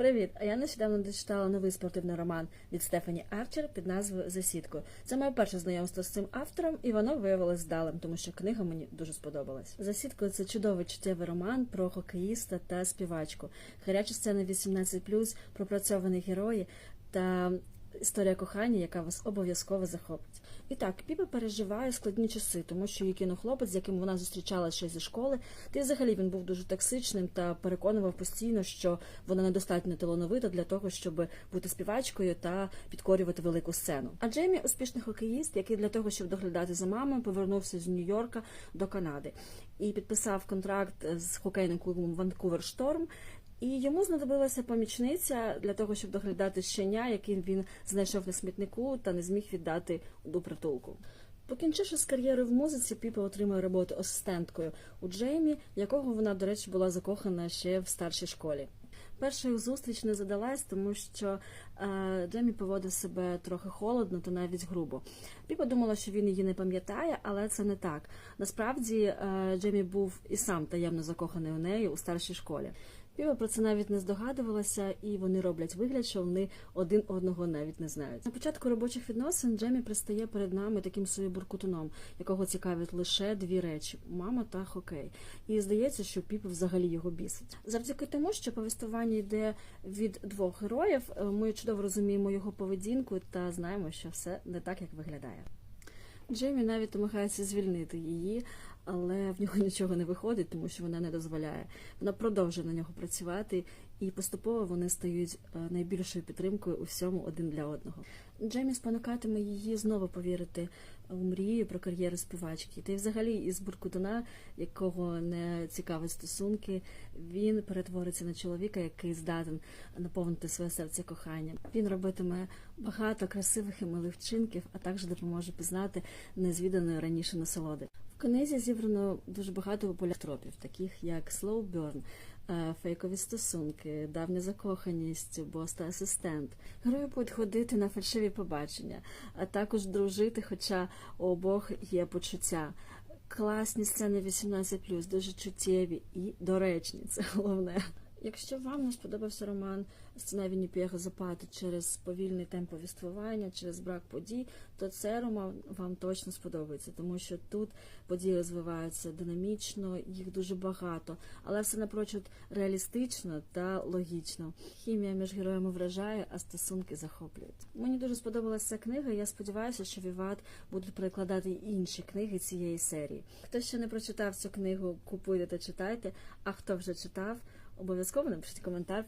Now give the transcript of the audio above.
Привіт! А я нещодавно дочитала новий спортивний роман від Стефані Арчер під назвою За. Це моє перше знайомство з цим автором, і воно виявилось вдалим, тому що книга мені дуже сподобалась. За сіткою це чудовий чуттєвий роман про хокеїста та співачку. Гарячі сцени 18+, пропрацьовані герої та історія кохання, яка вас обов'язково захопить. І так, Піпа переживає складні часи, тому що її кинув хлопець, з яким вона зустрічалася ще зі школи. Та взагалі він був дуже токсичним та переконував постійно, що вона недостатньо талановита для того, щоб бути співачкою та підкорювати велику сцену. А Джеймі успішний хокеїст, який для того, щоб доглядати за мамою, повернувся з Нью-Йорка до Канади і підписав контракт з хокейним клубом Ванкувер Шторм. І йому знадобилася помічниця для того, щоб доглядати щеня, яким він знайшов на смітнику та не зміг віддати до притулку. Покінчивши з кар'єрою в музиці, Піпа отримує роботу асистенткою у Джеймі, якого вона, до речі, була закохана ще в старшій школі. Перша їх зустріч не задалась, тому що е, Джеймі поводив себе трохи холодно та навіть грубо. Піпа думала, що він її не пам'ятає, але це не так. Насправді е, Джеймі був і сам таємно закоханий у неї у старшій школі. Піва про це навіть не здогадувалася, і вони роблять вигляд, що вони один одного навіть не знають. На початку робочих відносин Джемі пристає перед нами таким собі буркутуном, якого цікавить лише дві речі мама та хокей. І здається, що Піпа взагалі його бісить. Завдяки тому, що повістування йде від двох героїв, е, ми чудово розуміємо його поведінку та знаємо, що все не так, як виглядає. Джеймі навіть намагається звільнити її, але в нього нічого не виходить, тому що вона не дозволяє. Вона продовжує на нього працювати, і поступово вони стають е, найбільшою підтримкою у всьому один для одного. Джеймі спонукатиме її знову повірити у мрію про кар'єру співачки. Та й взагалі із Буркутуна, якого не цікавить стосунки, він перетвориться на чоловіка, який здатен наповнити своє серце коханням. Він робитиме багато красивих і милих вчинків, а також допоможе пізнати незвіданої раніше насолоди. Книзі зібрано дуже багато популярних тропів, таких як slow е, фейкові стосунки, давня закоханість, бос та асистент. Герої будуть ходити на фальшиві побачення, а також дружити, хоча у обох є почуття. Класні сцени 18+, дуже чуттєві і доречні, це головне. Якщо вам не сподобався роман «Сцена Вінніпєга Запати через повільний темп повіствування, через брак подій, то цей роман вам точно сподобається, тому що тут події розвиваються динамічно, їх дуже багато, але все напрочуд реалістично та логічно. Хімія між героями вражає, а стосунки захоплюють. Мені дуже сподобалася книга. Я сподіваюся, що Віват буде перекладати інші книги цієї серії. Хто ще не прочитав цю книгу, купуйте та читайте. А хто вже читав, обов'язково напишіть коментар.